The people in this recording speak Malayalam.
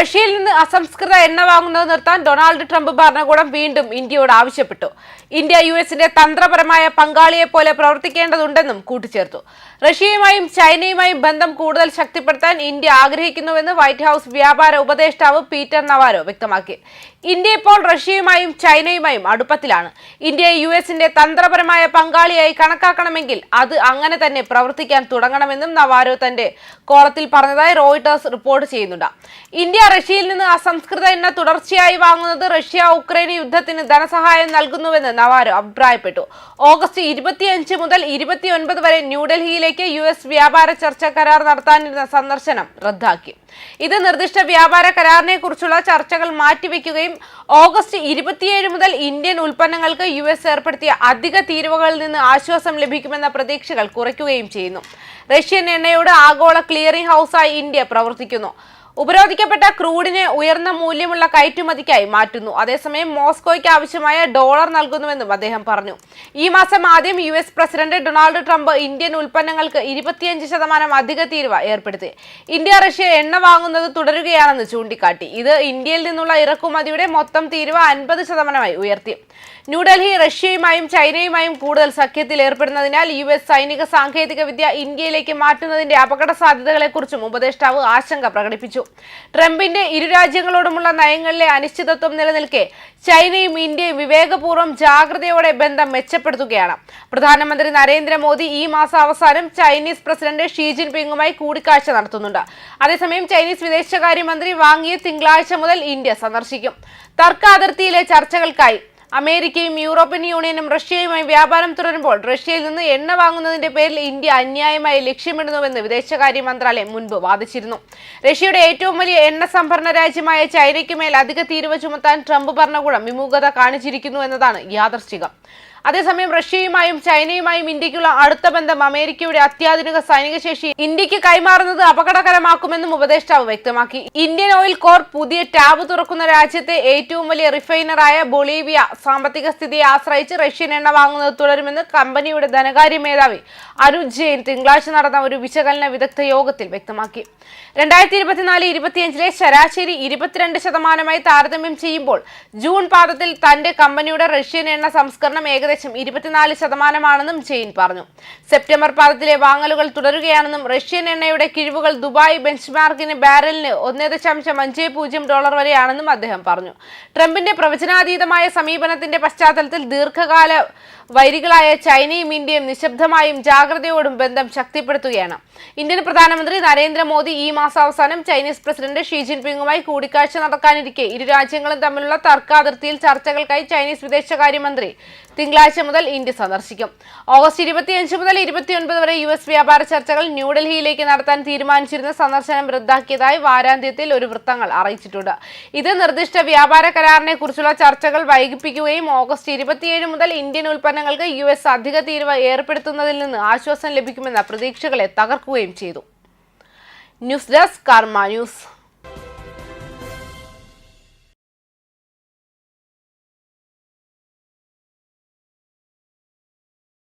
റഷ്യയിൽ നിന്ന് അസംസ്കൃത എണ്ണ വാങ്ങുന്നത് നിർത്താൻ ഡൊണാൾഡ് ട്രംപ് ഭരണകൂടം വീണ്ടും ഇന്ത്യയോട് ആവശ്യപ്പെട്ടു. ഇന്ത്യ യു എസിന്റെ തന്ത്രപരമായ പങ്കാളിയെ പോലെ പ്രവർത്തിക്കേണ്ടതുണ്ടെന്നും കൂട്ടിച്ചേർത്തു. റഷ്യയുമായും ചൈനയുമായും ബന്ധം കൂടുതൽ ശക്തിപ്പെടുത്താൻ ഇന്ത്യ ആഗ്രഹിക്കുന്നുവെന്ന് വൈറ്റ് ഹൌസ് വ്യാപാര ഉപദേഷ്ടാവ് പീറ്റർ നവാരോ വ്യക്തമാക്കി. ഇന്ത്യ ഇപ്പോൾ റഷ്യയുമായും ചൈനയുമായും അടുപ്പത്തിലാണ്. ഇന്ത്യ യു എസിന്റെ തന്ത്രപരമായ പങ്കാളിയായി കണക്കാക്കണമെങ്കിൽ അത് അങ്ങനെ തന്നെ പ്രവർത്തിക്കാൻ തുടങ്ങണമെന്നും നവാരോ തന്റെ കോളത്തിൽ പറഞ്ഞതായി റോയിട്ടേഴ്സ് റിപ്പോർട്ട് ചെയ്യുന്നുണ്ട്. ഇന്ത്യ റഷ്യയിൽ നിന്ന് അസംസ്കൃത എണ്ണ തുടർച്ചയായി വാങ്ങുന്നത് റഷ്യ ഉക്രൈൻ യുദ്ധത്തിന് ധനസഹായം നൽകുന്നുവെന്ന് നവാരോ അഭിപ്രായപ്പെട്ടു. ഓഗസ്റ്റ് ഇരുപത്തിയഞ്ച് മുതൽ ഇരുപത്തിയൊൻപത് വരെ ന്യൂഡൽഹിയിലേക്ക് യു എസ് വ്യാപാര ചർച്ച കരാർ നടത്താനിരുന്ന സന്ദർശനം റദ്ദാക്കി. ഇത് നിർദ്ദിഷ്ട വ്യാപാര കരാറിനെ കുറിച്ചുള്ള ചർച്ചകൾ മാറ്റിവെക്കുകയും ഓഗസ്റ്റ് ഇരുപത്തിയേഴ് മുതൽ ഇന്ത്യൻ ഉൽപ്പന്നങ്ങൾക്ക് യു എസ് ഏർപ്പെടുത്തിയ അധിക തീരുവകളിൽ നിന്ന് ആശ്വാസം ലഭിക്കുമെന്ന പ്രതീക്ഷകൾ കുറയ്ക്കുകയും ചെയ്യുന്നു. റഷ്യൻ എണ്ണയോട് ആഗോള ക്ലിയറിംഗ് ഹൗസായി ഇന്ത്യ പ്രവർത്തിക്കുന്നു. ഉപരോധിക്കപ്പെട്ട ക്രൂഡിനെ ഉയർന്ന മൂല്യമുള്ള കയറ്റുമതിക്കായി മാറ്റുന്നു. അതേസമയം മോസ്കോയ്ക്ക് ആവശ്യമായ ഡോളർ നൽകുന്നുവെന്നും അദ്ദേഹം പറഞ്ഞു. ഈ മാസം ആദ്യം U S president Donald Trump Indian ഉൽപ്പന്നങ്ങൾക്ക് ഇരുപത്തിയഞ്ച് ശതമാനം അധിക തീരുവ ഏർപ്പെടുത്തി. ഇന്ത്യ റഷ്യ എണ്ണ വാങ്ങുന്നത് തുടരുകയാണെന്ന് ചൂണ്ടിക്കാട്ടി. ഇത് ഇന്ത്യയിൽ നിന്നുള്ള ഇറക്കുമതിയുടെ മൊത്തം തീരുവ അൻപത് ശതമാനമായി ഉയർത്തി. ന്യൂഡൽഹി റഷ്യയുമായും ചൈനയുമായും കൂടുതൽ സഖ്യത്തിൽ ഏർപ്പെടുന്നതിനാൽ യു എസ് സൈനിക സാങ്കേതിക വിദ്യ ഇന്ത്യയിലേക്ക് മാറ്റുന്നതിന്റെ അപകട സാധ്യതകളെക്കുറിച്ചും ഉപദേഷ്ടാവ് ആശങ്ക പ്രകടിപ്പിച്ചു. ട്രംപിന്റെ ഇരു രാജ്യങ്ങളോടുമുള്ള നയങ്ങളിലെ അനിശ്ചിതത്വം നിലനിൽക്കെ ചൈനയും ഇന്ത്യയും വിവേകപൂർവം ജാഗ്രതയോടെ ബന്ധം മെച്ചപ്പെടുത്തുകയാണ്. പ്രധാനമന്ത്രി നരേന്ദ്രമോദി ഈ മാസം അവസാനം ചൈനീസ് പ്രസിഡന്റ് ഷീ ജിൻപിങ്ങുമായി കൂടിക്കാഴ്ച നടത്തുന്നുണ്ട്. അതേസമയം ചൈനീസ് വിദേശകാര്യമന്ത്രി വാങ്ങിയ തിങ്കളാഴ്ച മുതൽ ഇന്ത്യ സന്ദർശിക്കും. തർക്ക അതിർത്തിയിലെ ചർച്ചകൾക്കായി അമേരിക്കയും യൂറോപ്യൻ യൂണിയനും റഷ്യയുമായി വ്യാപാരം തുടരുമ്പോൾ റഷ്യയിൽ നിന്ന് എണ്ണ വാങ്ങുന്നതിന്റെ പേരിൽ ഇന്ത്യ അന്യായമായി ലക്ഷ്യമിടുന്നുവെന്ന് വിദേശകാര്യ മന്ത്രാലയം മുൻപ് വാദിച്ചിരുന്നു. റഷ്യയുടെ ഏറ്റവും വലിയ എണ്ണ സംഭരണ രാജ്യമായ ചൈനയ്ക്ക് മേൽ അധിക തീരുവ ചുമത്താൻ ട്രംപ് ഭരണകൂടം വിമുഖത കാണിച്ചിരിക്കുന്നു എന്നതാണ് യാദർശികം അതേസമയം റഷ്യയുമായും ചൈനയുമായും ഇന്ത്യക്കുള്ള അടുത്ത ബന്ധം അമേരിക്കയുടെ അത്യാധുനിക സൈനിക ശേഷി ഇന്ത്യയ്ക്ക് കൈമാറുന്നത് അപകടകരമാക്കുമെന്നും ഉപദേഷ്ടാവ് വ്യക്തമാക്കി. ഇന്ത്യൻ ഓയിൽ കോർ പുതിയ ടാബ് തുറക്കുന്ന രാജ്യത്തെ ഏറ്റവും വലിയ റിഫൈനറായ ബൊളീവിയ സാമ്പത്തിക സ്ഥിതിയെ ആശ്രയിച്ച് റഷ്യൻ എണ്ണ വാങ്ങുന്നത് തുടരുമെന്ന് കമ്പനിയുടെ ധനകാര്യ മേധാവി അരുൺ ജെയിൻ തിങ്കളാഴ്ച നടന്ന ഒരു വിശകലന വിദഗ്ധ യോഗത്തിൽ വ്യക്തമാക്കി. രണ്ടായിരത്തി ഇരുപത്തിനാല് ഇരുപത്തിയഞ്ചിലെ ശരാശരി ഇരുപത്തിരണ്ട് ശതമാനമായി താരതമ്യം ചെയ്യുമ്പോൾ ജൂൺ പാദത്തിൽ തന്റെ കമ്പനിയുടെ റഷ്യൻ എണ്ണ സംസ്കരണം ഏകദേശം ഇരുപത്തിനാല് ശതമാനമാണെന്നും ജെയിൻ പറഞ്ഞു. സെപ്റ്റംബർ പാദത്തിലെ വാങ്ങലുകൾ തുടരുകയാണെന്നും റഷ്യൻ എണ്ണയുടെ കിഴിവുകൾ ദുബായ് ബെഞ്ച്മാർക്കിന് ബാരലിന് ഒന്നേ ദശാംശം അഞ്ച് പൂജ്യം ഡോളർ വരെയാണെന്നും അദ്ദേഹം പറഞ്ഞു. ട്രംപിന്റെ പ്രവചനാതീതമായ സമീപനത്തിന്റെ പശ്ചാത്തലത്തിൽ ദീർഘകാല വൈരികളായ ചൈനയും ഇന്ത്യയും നിശബ്ദമായും ജാഗ്രതയോടും ബന്ധം ശക്തിപ്പെടുത്തുകയാണ്. ഇന്ത്യൻ പ്രധാനമന്ത്രി നരേന്ദ്രമോദി ഈ മാസാവസാനം ചൈനീസ് പ്രസിഡന്റ് ഷീ ജിൻപിങ്ങുമായി കൂടിക്കാഴ്ച നടക്കാനിരിക്കെ. ഇരു രാജ്യങ്ങളും തമ്മിലുള്ള തർക്കാതിർത്തിയിൽ ചർച്ചകൾക്കായി ചൈനീസ് വിദേശകാര്യമന്ത്രി തിങ്കളാഴ്ച മുതൽ ഇന്ത്യ സന്ദർശിക്കും. ഓഗസ്റ്റ് ഇരുപത്തിയഞ്ച് മുതൽ ഇരുപത്തിയൊൻപത് വരെ യു എസ് വ്യാപാര ചർച്ചകൾ ന്യൂഡൽഹിയിലേക്ക് നടത്താൻ തീരുമാനിച്ചിരുന്ന സന്ദർശനം റദ്ദാക്കിയതായി വാരാന്ത്യത്തിൽ ഒരു വൃത്തങ്ങൾ അറിയിച്ചിട്ടുണ്ട്. ഇത് നിർദ്ദിഷ്ട വ്യാപാര കരാറിനെ കുറിച്ചുള്ള ചർച്ചകൾ വൈകിപ്പിക്കുകയും ഓഗസ്റ്റ് ഇരുപത്തിയേഴ് മുതൽ ഇന്ത്യൻ ഉൽപ്പന്നങ്ങൾക്ക് യു എസ് അധിക തീരുവ ഏർപ്പെടുത്തുന്നതിൽ നിന്ന് ആശ്വാസം ലഭിക്കുമെന്ന പ്രതീക്ഷകളെ തകർക്കുകയും ചെയ്തു. News desk Karma news.